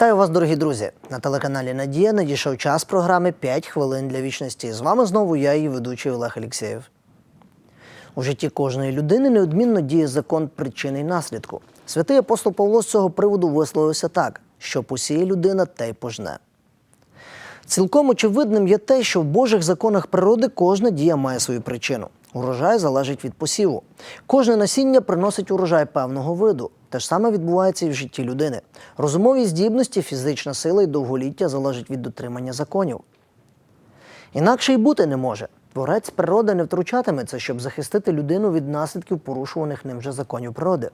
Вітаю вас, дорогі друзі! На телеканалі Надія надійшов час програми «5 хвилин для вічності. З вами знову я, її ведучий Олег Алєксєєв. У житті кожної людини неодмінно діє закон причини й наслідку. Святий апостол Павло з цього приводу висловився так: що посіє людина, те й пожне. Цілком очевидним є те, що в Божих законах природи кожна дія має свою причину. Урожай залежить від посіву. Кожне насіння приносить урожай певного виду. Те ж саме відбувається і в житті людини. Розумові здібності, фізична сила і довголіття залежать від дотримання законів. Інакше й бути не може. Творець природи не втручатиметься, щоб захистити людину від наслідків порушуваних ним же законів природи.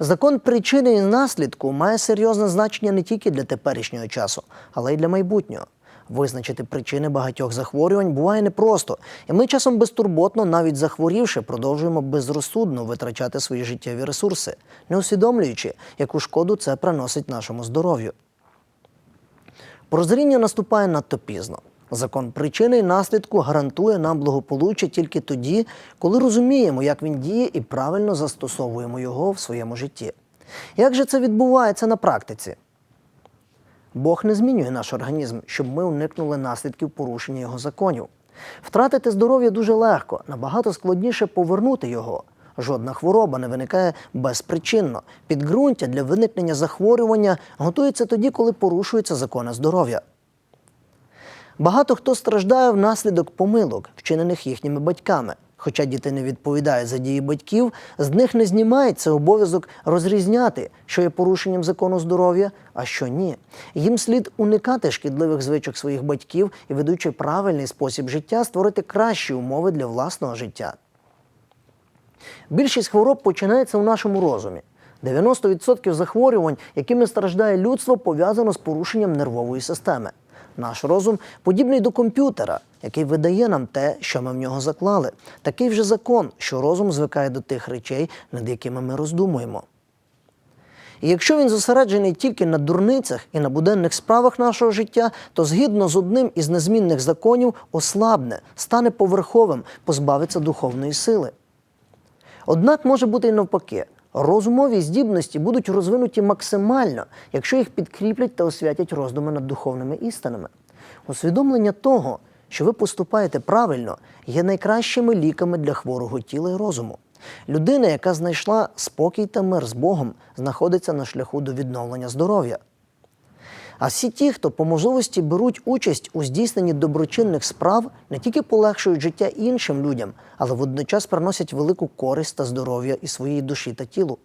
Закон причини і наслідку має серйозне значення не тільки для теперішнього часу, але й для майбутнього. Визначити причини багатьох захворювань буває непросто, і ми часом безтурботно, навіть захворівши, продовжуємо безрозсудно витрачати свої життєві ресурси, не усвідомлюючи, яку шкоду це приносить нашому здоров'ю. Прозріння наступає надто пізно. Закон причини і наслідку гарантує нам благополуччя тільки тоді, коли розуміємо, як він діє і правильно застосовуємо його в своєму житті. Як же це відбувається на практиці? Бог не змінює наш організм, щоб ми уникнули наслідків порушення його законів. Втратити здоров'я дуже легко, набагато складніше повернути його. Жодна хвороба не виникає безпричинно. Підґрунтя для виникнення захворювання готується тоді, коли порушуються закони здоров'я. Багато хто страждає внаслідок помилок, вчинених їхніми батьками. Хоча діти не відповідають за дії батьків, з них не знімається обов'язок розрізняти, що є порушенням закону здоров'я, а що ні. Їм слід уникати шкідливих звичок своїх батьків і, ведучи правильний спосіб життя, створити кращі умови для власного життя. Більшість хвороб починається у нашому розумі. 90% захворювань, якими страждає людство, пов'язано з порушенням нервової системи. Наш розум подібний до комп'ютера, який видає нам те, що ми в нього заклали. Такий вже закон, що розум звикає до тих речей, над якими ми роздумуємо. І якщо він зосереджений тільки на дурницях і на буденних справах нашого життя, то згідно з одним із незмінних законів ослабне, стане поверховим, позбавиться духовної сили. Однак може бути і навпаки. Розумові здібності будуть розвинуті максимально, якщо їх підкріплять та освятять роздуми над духовними істинами. Усвідомлення того, що ви поступаєте правильно, є найкращими ліками для хворого тіла і розуму. Людина, яка знайшла спокій та мир з Богом, знаходиться на шляху до відновлення здоров'я. А всі ті, хто по можливості беруть участь у здійсненні доброчинних справ, не тільки полегшують життя іншим людям, але водночас приносять велику користь та здоров'я і своїй душі та тілу.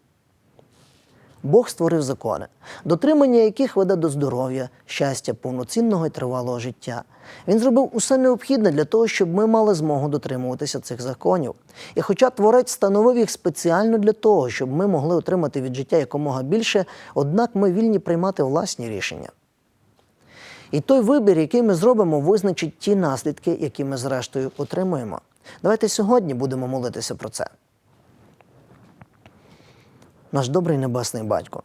Бог створив закони, дотримання яких веде до здоров'я, щастя, повноцінного і тривалого життя. Він зробив усе необхідне для того, щоб ми мали змогу дотримуватися цих законів. І хоча творець встановив їх спеціально для того, щоб ми могли отримати від життя якомога більше, однак ми вільні приймати власні рішення. І той вибір, який ми зробимо, визначить ті наслідки, які ми зрештою отримуємо. Давайте сьогодні будемо молитися про це. Наш добрий небесний батько.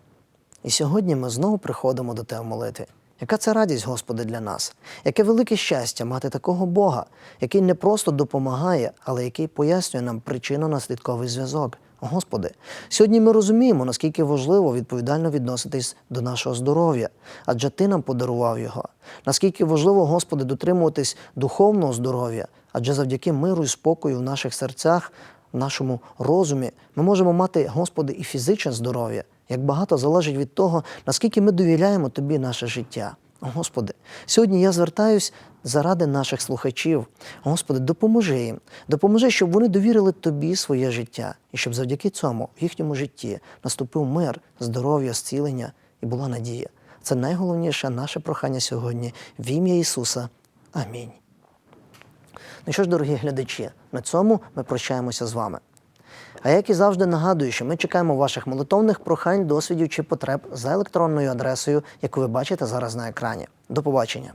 І сьогодні ми знову приходимо до Тебе в молитві. Яка це радість, Господи, для нас? Яке велике щастя мати такого Бога, який не просто допомагає, але який пояснює нам причинно-наслідковий зв'язок. Господи, сьогодні ми розуміємо, наскільки важливо відповідально відноситись до нашого здоров'я, адже Ти нам подарував його. Наскільки важливо, Господи, дотримуватись духовного здоров'я, адже завдяки миру і спокою в наших серцях, в нашому розумі, ми можемо мати, Господи, і фізичне здоров'я. Як багато залежить від того, наскільки ми довіряємо Тобі наше життя. Господи, сьогодні я звертаюсь заради наших слухачів. Господи, допоможи їм, допоможи, щоб вони довірили Тобі своє життя, і щоб завдяки цьому в їхньому житті наступив мир, здоров'я, зцілення і була надія. Це найголовніше наше прохання сьогодні в ім'я Ісуса. Амінь. Ну що ж, дорогі глядачі, на цьому ми прощаємося з вами. А як і завжди нагадую, що ми чекаємо ваших молитовних прохань, досвідів чи потреб за електронною адресою, яку ви бачите зараз на екрані. До побачення.